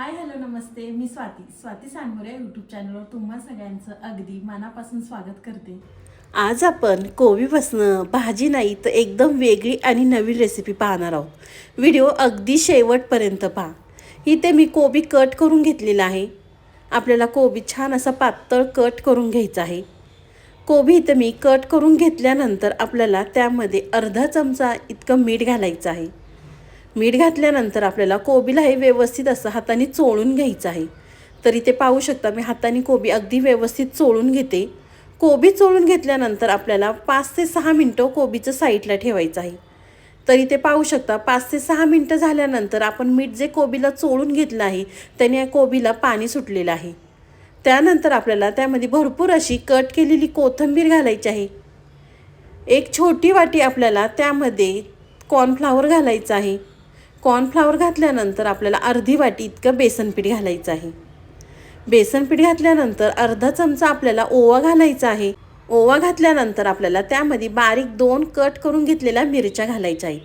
हाय hello नमस्ते. मी Swati. Swati Sangore YouTube चॅनलवर तुम्हा सगळ्यांचं अगदी मनापासून स्वागत करते. आज आपण कोबीपासनं भाजी नाही तर एकदम वेगळी आणि नवीन रेसिपी पाहणार आहोत. व्हिडिओ अगदी शेवटपर्यंत पहा. इथे मी कोबी कट करून घेतलेला आहे. आपल्याला कोबी छान असा पातळ कट करून घ्यायचा आहे. कोबी इथं मी कट करून घेतल्यानंतर आपल्याला त्यामध्ये अर्धा चमचा इतकं मीठ घालायचं आहे. मीठ घातल्यानंतर आपल्याला कोबीला हे व्यवस्थित असं हाताने चोळून घ्यायचं आहे. तरी ते पाहू शकता मी हाताने कोबी अगदी व्यवस्थित चोळून घेते. कोबी चोळून घेतल्यानंतर आपल्याला पाच ते सहा मिनटं कोबीचं साईडला ठेवायचं आहे. तरी ते पाहू शकता पाच ते सहा मिनटं झाल्यानंतर आपण मीठ जे कोबीला चोळून घेतलं आहे त्याने या कोबीला पाणी सुटलेलं आहे. त्यानंतर आपल्याला त्यामध्ये भरपूर अशी कट केलेली कोथिंबीर घालायची आहे. एक छोटी वाटी आपल्याला त्यामध्ये कॉर्नफ्लावर घालायचं आहे. कॉर्नफ्लावर घातल्यानंतर आपल्याला अर्धी वाटी इतकं बेसनपीठ घालायचं आहे. बेसनपीठ घातल्यानंतर अर्धा चमचा आपल्याला ओवा घालायचा आहे. ओवा घातल्यानंतर आपल्याला त्यामध्ये बारीक दोन कट करून घेतलेल्या मिरच्या घालायच्या आहेत.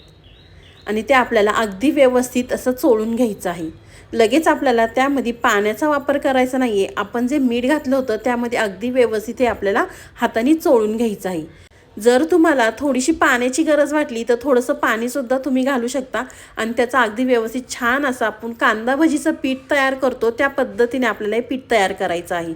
आणि ते आपल्याला अगदी व्यवस्थित असं चोळून घ्यायचं आहे. लगेच आपल्याला त्यामध्ये पाण्याचा वापर करायचा नाही आहे आपण जे मीठ घातलं होतं त्यामध्ये अगदी व्यवस्थित हे आपल्याला हाताने चोळून घ्यायचं आहे. जर तुम्हाला थोडीशी पाण्याची गरज वाटली तर थोडंसं पाणीसुद्धा तुम्ही घालू शकता. आणि त्याचा अगदी व्यवस्थित छान असं आपण कांदा भजीचं पीठ तयार करतो. त्या पद्धतीने आपल्याला हे पीठ तयार करायचं आहे.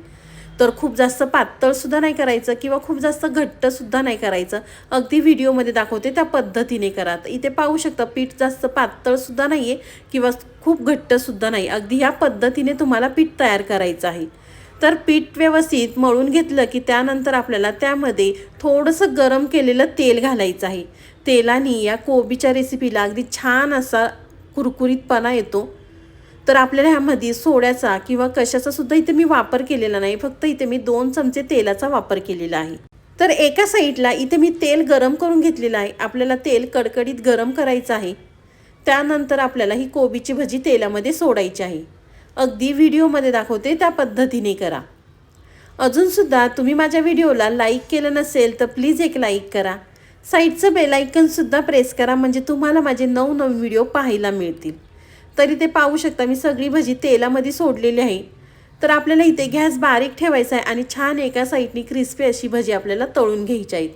तर खूप जास्त पातळसुद्धा नाही करायचं किंवा खूप जास्त घट्टसुद्धा नाही करायचं. अगदी व्हिडिओमध्ये दाखवते त्या पद्धतीने करा. इथे पाहू शकता पीठ जास्त पातळसुद्धा नाही आहे किंवा खूप घट्टसुद्धा नाही. अगदी ह्या पद्धतीने तुम्हाला पीठ तयार करायचं आहे. तर पीठ व्यवस्थित मळून घेतलं की त्यानंतर आपल्याला त्यामध्ये थोडंसं गरम केलेलं तेल घालायचं आहे. तेलाने या कोबीच्या रेसिपीला अगदी छान असा कुरकुरीतपणा येतो. तर आपल्याला ह्यामध्ये सोड्याचा किंवा कशाचा सुद्धा इथे मी वापर केलेला नाही फक्त इथे मी दोन चमचे तेलाचा वापर केलेला आहे. तर एका साईडला इथे मी तेल गरम करून घेतलेलं आहे. आपल्याला तेल कडकडीत गरम करायचं आहे. त्यानंतर आपल्याला ही कोबीची भजी तेलामध्ये सोडायची आहे. अगदी व्हिडिओमध्ये दाखवते त्या पद्धतीने करा. अजूनसुद्धा तुम्ही माझ्या व्हिडिओला लाईक केलं नसेल तर प्लीज एक लाईक करा. साईडचं बेलायकनसुद्धा प्रेस करा म्हणजे तुम्हाला माझे नवनवीन व्हिडिओ पाहायला मिळतील. तरी ते पाहू शकता मी सगळी भजी तेलामध्ये सोडलेली आहे. तर आपल्याला इथे गॅस बारीक ठेवायचा आहे आणि छान एका साईडनी क्रिस्पी अशी भजी आपल्याला तळून घ्यायची आहेत.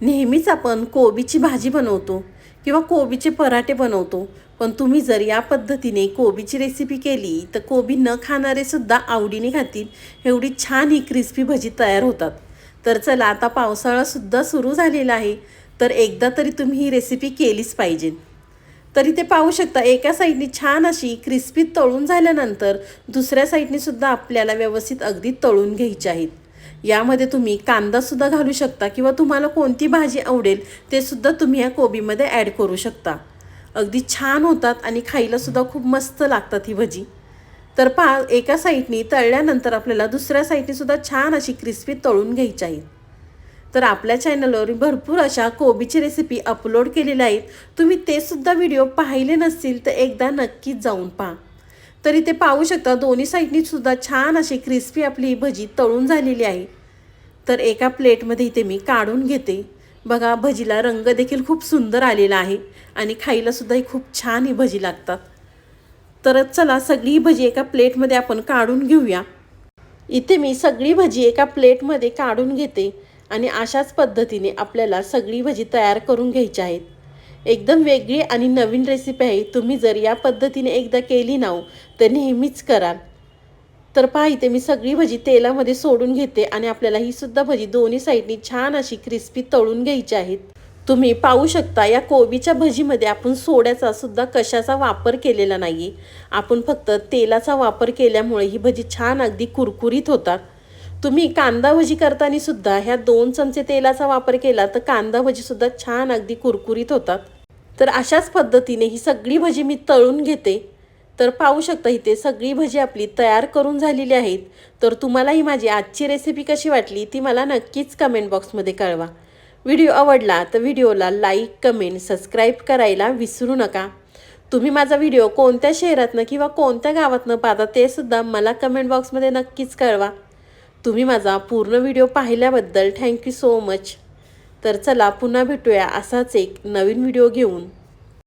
नेहमीच आपण कोबीची भाजी बनवतो. किंवा कोबीचे पराठे बनवतो. पण तुम्ही जर या पद्धतीने कोबीची रेसिपी केली तर कोबी न खाणारे सुद्धा आवडीने खातील. एवढी छान ही क्रिस्पी भजी तयार होतात. तर चला आता पावसाळासुद्धा सुरू झालेला आहे. तर एकदा तरी तुम्ही ही रेसिपी केलीच पाहिजे. तरी ते पाहू शकता एका साईडनी छान अशी क्रिस्पी तळून झाल्यानंतर दुसऱ्या साईडनेसुद्धा आपल्याला व्यवस्थित अगदी तळून घ्यायची आहेत. यामध्ये तुम्ही कांदासुद्धा घालू शकता किंवा तुम्हाला कोणती भाजी आवडेल ते सुद्धा तुम्ही या कोबीमध्ये ॲड करू शकता. अगदी छान होतात आणि खायलासुद्धा खूप मस्त लागतात ही भजी. तर पहा एका साईडनी तळल्यानंतर आपल्याला दुसऱ्या साईडनीसुद्धा छान अशी क्रिस्पी तळून घ्यायची आहे. तर आपल्या चॅनलवर भरपूर अशा कोबीची रेसिपी अपलोड केलेल्या आहेत. तुम्ही ते सुद्धा व्हिडिओ पाहिले नसतील तर एकदा नक्कीच जाऊन पहा. तरी ते पाहू शकता दोन्ही साईडनी सुद्धा छान अशी क्रिस्पी आपली भजी तळून झालेली आहे. तर एका प्लेटमध्ये इथे मी काढून घेते. बघा भजीला रंग देखील खूप सुंदर आलेला आहे आणि खायलासुद्धाही खूप छान ही भजी लागतात. तर चला सगळी भजी एका प्लेटमध्ये आपण काढून घेऊया. इथे मी सगळी भजी एका प्लेटमध्ये काढून घेते आणि अशाच पद्धतीने आपल्याला सगळी भजी तयार करून घ्यायची आहेत. एकदम वेगळी आणि नवीन रेसिपी आहे तुम्ही जर या पद्धतीने एकदा केली ना हो, तर नेहमीच कराल तर पहा इथे मी सगळी भजी तेलामध्ये सोडून घेते आणि आपल्याला ही सुद्धा भजी दोन्ही साईडनी छान अशी क्रिस्पी तळून घ्यायची आहेत. तुम्ही पाहू शकता या कोबीच्या भजीमध्ये आपण सोड्याचा सुद्धा कशाचा वापर केलेला नाही आहे आपण फक्त तेलाचा वापर केल्यामुळे ही भजी छान अगदी कुरकुरीत होतात. तुम्ही कांदा भजी करताना सुद्धा ह्या दोन चमचे तेलाचा वापर केला तर कांदा भजीसुद्धा छान अगदी कुरकुरीत होतात. तर अशाच पद्धतीने ही सगळी भजी मी तळून घेते. तर पाहू शकता इथे सगळी भजी आपली तयार करून झालेली आहेत. तर तुम्हाला ही माझी आजची रेसिपी कशी वाटली ती मला नक्कीच कमेंट बॉक्समध्ये कळवा. व्हिडिओ आवडला तर व्हिडिओला लाईक कमेंट सबस्क्राईब करायला विसरू नका. तुम्ही माझा व्हिडिओ कोणत्या शहरातनं किंवा कोणत्या गावातनं पाहता ते सुद्धा मला कमेंट बॉक्समध्ये नक्कीच कळवा. तुम्ही माझा पूर्ण व्हिडिओ पाहिल्याबद्दल थँक्यू सो मच. तर चला पुन्हा भेटूया असाच एक नवीन व्हिडिओ घेऊन.